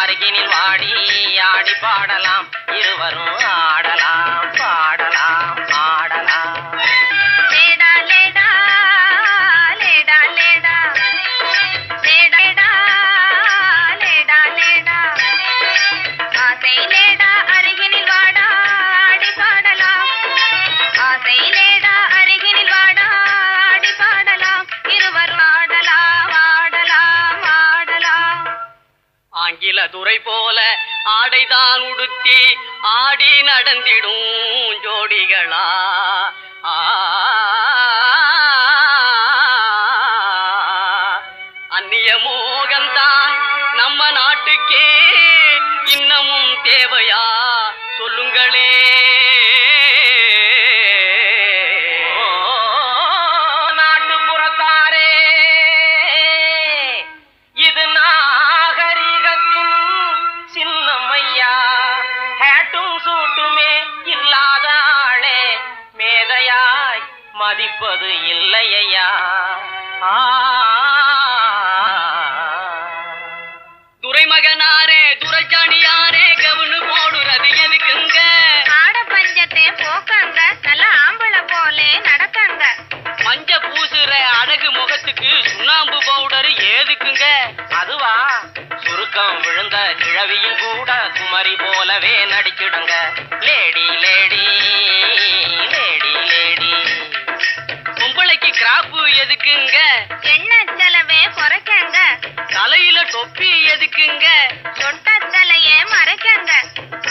அருகினில் வாடி ஆடி பாடலாம். இருவரும் கதுரை போல ஆடைதான் உடுத்தி ஆடி நடந்திடும் ஜோடிகளா ஆ. முகத்துக்கு சுண்ணாம்பு பவுடர் ஏதுக்குங்க? அதுவா? சுருக்கம் விழுந்த கிழவியும் கூட குமரி போலவே நடிச்சிடுங்க லேடி லேடி லேடி லேடி. பொம்பளைக்கு கிராப்பு எதுக்குங்க? எண்ணெய் செலவே குறைக்கங்க தலையில தொப்பி எதுக்குங்க? சொட்ட தலையே மறைக்கங்க.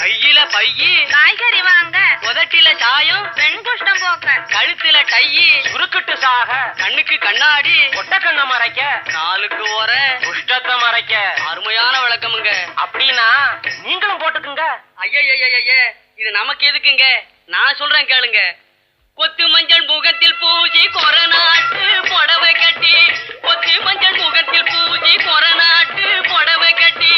கையில பையி காய்கறி வாங்க. உதட்டில சாயம் பெண் குஷ்டம் போக்க கழுத்துல டையி சுருக்கிட்டு சாக. கண்ணுக்கு கண்ணாடி ஒட்ட கண்ண மறைக்க. காலுக்கு ஓர குஷ்டத்தை மறைக்க. அருமையான விளக்கமுங்க. அப்படின்னா நீங்களும் போட்டுக்குங்க. ஐயய்யய்ய இது நமக்கு எதுக்குங்க? நான் சொல்றேன் கேளுங்க. கொத்து மஞ்சள் முகத்தில் பூஜி கொரநாட்டு புடவை கட்டி கொத்து மஞ்சள் முகத்தில் பூஜி கொரநாட்டு புடவை கட்டி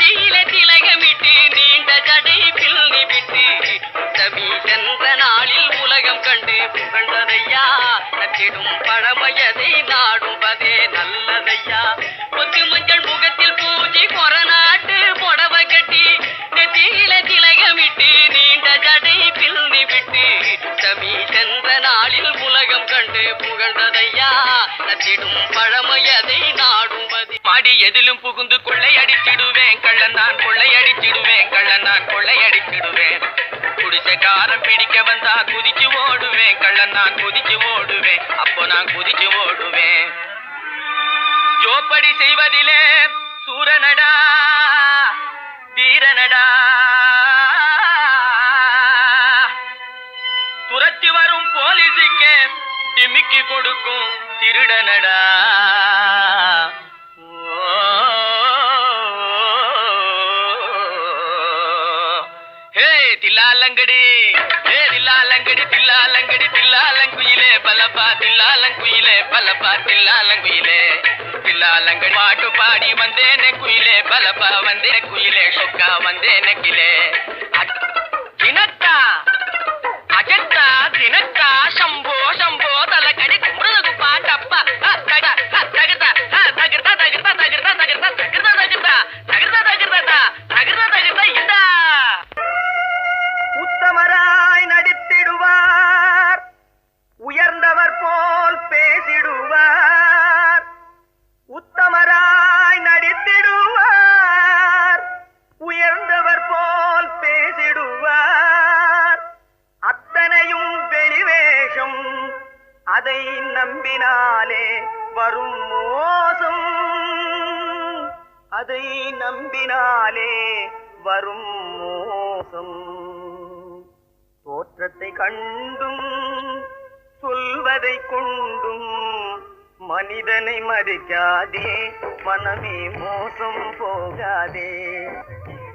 நெத்தியில திலகமிட்டு நீண்ட ஜடை பில்லி விட்டு. உத்தமி சென்ற நாளில் உலகம் கண்டு புகழ்ந்ததையா? நச்சிடும் பழமையதை நாடுவதே நல்லதையா? கொத்து மஞ்சள் முகத்தில் பூஜை கொரநாட்டு புடவை கட்டி நெத்தியில திலகமிட்டு நீண்ட ஜடை பில்லி விட்டு. உத்தமி சென்ற நாளில் உலகம் கண்டு புகழ்ந்ததையா? நச்சிடும் பழமையதை நாடுவது ஆடி எதிலும் புகுந்து கொள்ளையடிச்சிடுவேன் கள்ளன் நான் கொள்ளையடிச்சிடுவேன் கள்ளன் நான் கொள்ளையடிச்சிடுவேன் குடிசைக்காரன் பிடிக்க வந்தா குதிச்சு ஓடுவேன். கள்ளன் நான் குதிச்சு ஓடுவேன். அப்போ நான் குதிச்சு ஓடுவேன். ஜோப்படி செய்வதிலே சூரனடா வீரனடா. துரத்தி வரும் போலீஸுக்கே டிமிக்கி கொடுக்கும் திருடனடா. தில்லாலங்கடி. ஏ தில்லாலங்கடி தில்லாலங்கடி தில்லாலங்குயிலே பலப்பா தில்லாலங்குயிலே பலப்பா தில்லாலங்குயிலே. தில்லாலங்கடி பாட்டு பாடி வந்தேனே குயிலே பலப்பா வந்தே குயிலே சொக்கா வந்தேனே கிளே தினத்தா அஜத்தா தினத்தா சம்போ சம்போ தலக்கடி கும்பிடுறது பாட்டப்பா தகதா தகதா தகதா தகதா அதை நம்பினாலே வரும் மோசம். அதை நம்பினாலே வரும் மோசம். தோற்றத்தை கண்டும் சொல்வதை கொண்டும் மனிதனை மறிக்காதே மனமே மோசம் போகாதே.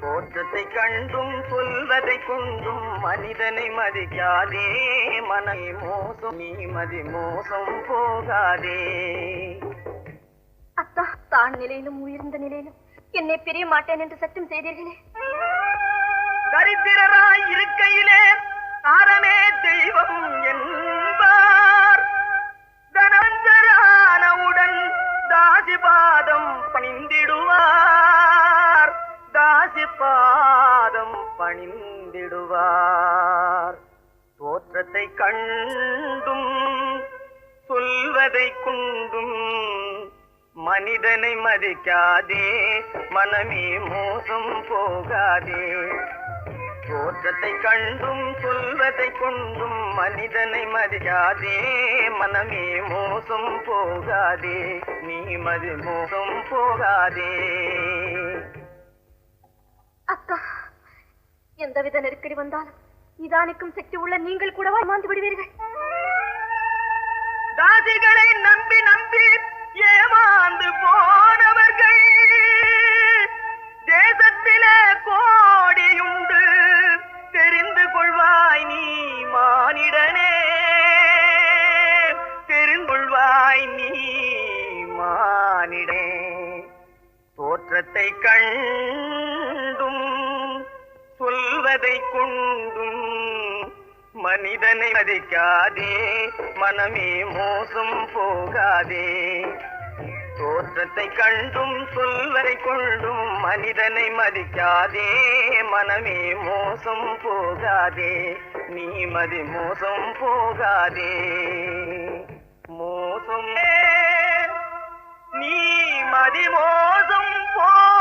தோற்றத்தை கண்டும் சொல்வதை கொண்டும் மனிதனை மதிக்காதே. மனமே மோசம் நீ மதி மோசம் போகாதே. அத்தா தான் நிலையிலும் உயர்ந்த நிலையிலும் என்னை பிரிய மாட்டேன் என்று சத்தியம் செய்தீர்களே. தரித்திரராய் இருக்கையிலே தாரமே தெய்வம் என்பார். தனந்தரானவுடன் தாசி பணிந்திடுவார் தோற்றத்தை கண்டும் சொல்வதை குண்டும் மனிதனை மதிக்காதே மனமே மோசம் போகாதே. தோற்றத்தை கண்டும் சொல்வதை கொண்டும் மனிதனை மதிக்காதே மனமே மோசம் போகாதே. நீ மது மோசம் போகாதே. அக்கா. எந்தவித நெருக்கடி வந்தாலும் நிதானிக்கும் சக்தி உள்ள நீங்கள் கூடவா மாந்து விடுவீர்கள்? தாசிகளை நம்பி நம்பி ஏமாந்து போனவர்கள் தேசத்திலே கோடியுண்டு சொல்வதை கொண்டும் மனிதனை மதிக்காதே மனமே மோசம் போகாதே. தோற்றத்தை கண்டும் சொல்வரை கொண்டும் மனிதனை மதிக்காதே மனமே மோசம் போகாதே. நீ மதி மோசம் போகாதே. மோசம் நீ மதி மோசம் போ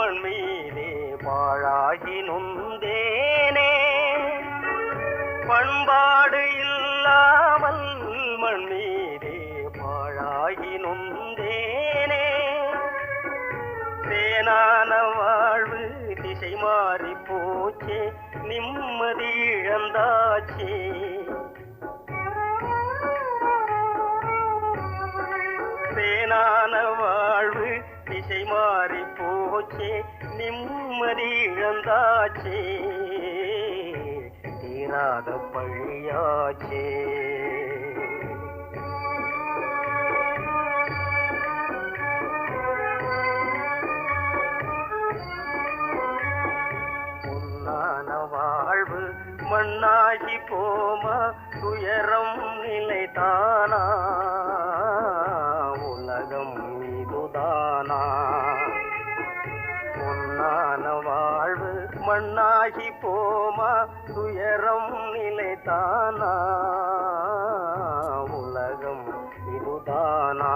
மண் மீதே பாழாகி நொந்தேனே. பண்பாடு இல்லாமல் மண் மீதே பாழாகி நொந்தேனே. தேனான வாழ்வு திசை மாறி போச்சே நிம்மதி இழந்தாச்சே. தேனான திசை மாறி போச்சே நிம்மதி இழந்தாச்சே. தீராத பழியாச்சே. பொன்னான வாழ்வு மண்ணாகி போமா துயரம் நிலைதானா? மண்ணாகி போமா துயரம் நிலைதானா? உலகம் இதுதானா?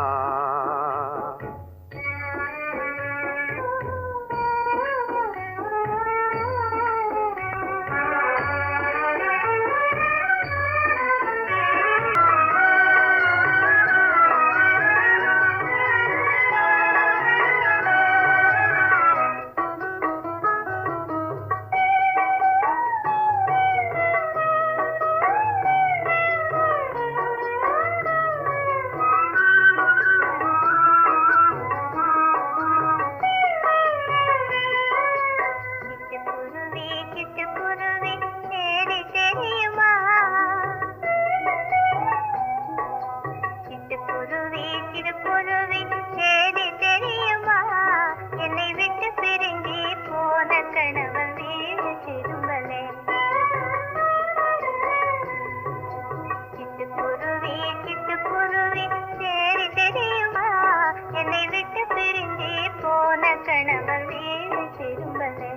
മണമലേറെ ചെരുമ്പലേ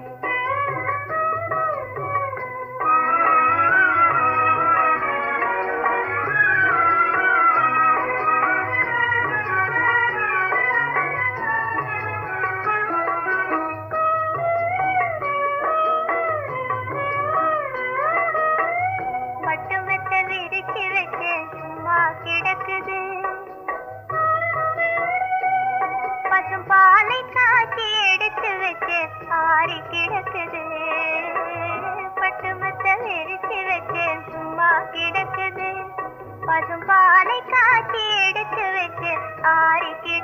காட்டி எடுத்து வச்சு ஆறுக்கு